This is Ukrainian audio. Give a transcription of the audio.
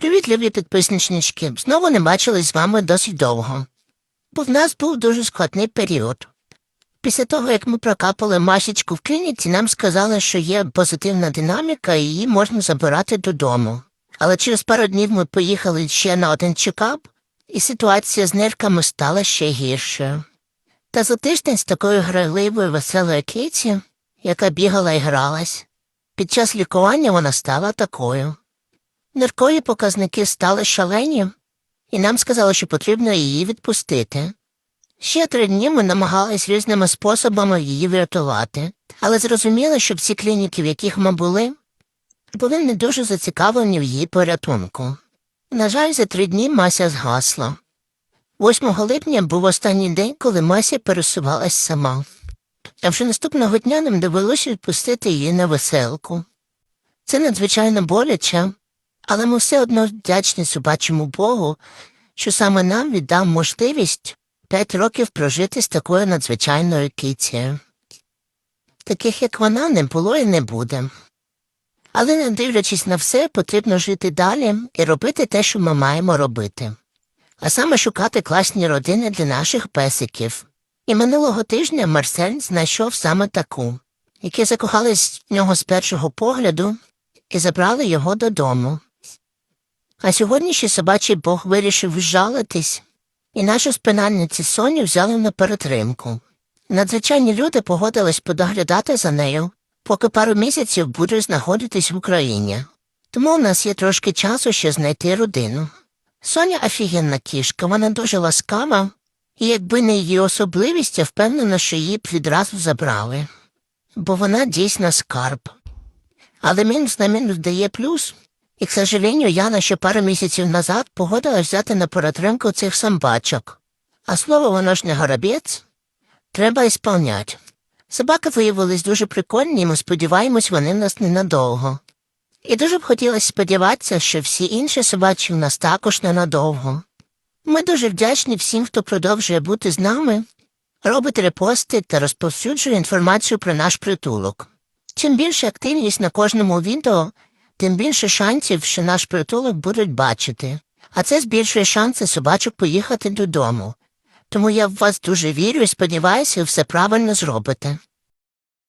Привіт, любі підписничнички. Знову не бачились з вами досить довго. Бо в нас був дуже складний період. Після того, як ми прокапали масічку в клініці, нам сказали, що є позитивна динаміка і її можна забирати додому. Але через пару днів ми поїхали ще на один чекап, і ситуація з нирками стала ще гіршою. Та за тиждень з такою грайливою веселою Кейті, яка бігала і гралась, під час лікування вона стала такою. Ниркові показники стали шалені, і нам сказали, що потрібно її відпустити. Ще три дні ми намагались різними способами її врятувати, але зрозуміли, що всі клініки, в яких ми були, були не дуже зацікавлені в її порятунку. На жаль, за три дні Мася згасла. 8 липня був останній день, коли Мася пересувалась сама. А вже наступного дня нам довелося відпустити її на веселку. Це надзвичайно боляче, але ми все одно вдячні собачому Богу, що саме нам віддав можливість п'ять років прожити з такою надзвичайною кицею. Таких, як вона, не було і не буде. Але, не дивлячись на все, потрібно жити далі і робити те, що ми маємо робити. А саме шукати класні родини для наших песиків. І минулого тижня Марсель знайшов саме таку, які закохались в нього з першого погляду і забрали його додому. А сьогодні ще собачий бог вирішив жалитись, і нашу спинальницю Соню взяли на перетримку. Надзвичайні люди погодились подоглядати за нею, поки пару місяців буде знаходитись в Україні. Тому у нас є трошки часу ще знайти родину. Соня офігенна кішка, вона дуже ласкава, і якби не її особливість, я впевнена, що її б відразу забрали. Бо вона дійсно скарб. Але мінус на мінус дає плюс. І, к сожалению, Яна ще пару місяців назад погодилась взяти на перетримку цих самбачок. А слово воно ж не горобець. Треба ісполнять. Собаки виявились дуже прикольні, і ми сподіваємось, вони в нас ненадовго. І дуже б хотілося сподіватися, що всі інші собачі в нас також ненадовго. Ми дуже вдячні всім, хто продовжує бути з нами, робить репости та розповсюджує інформацію про наш притулок. Чим більше активність на кожному відео, тим більше шансів, що наш притулок будуть бачити. А це збільшує шанси собачок поїхати додому. Тому я в вас дуже вірю і сподіваюся, ви все правильно зробите.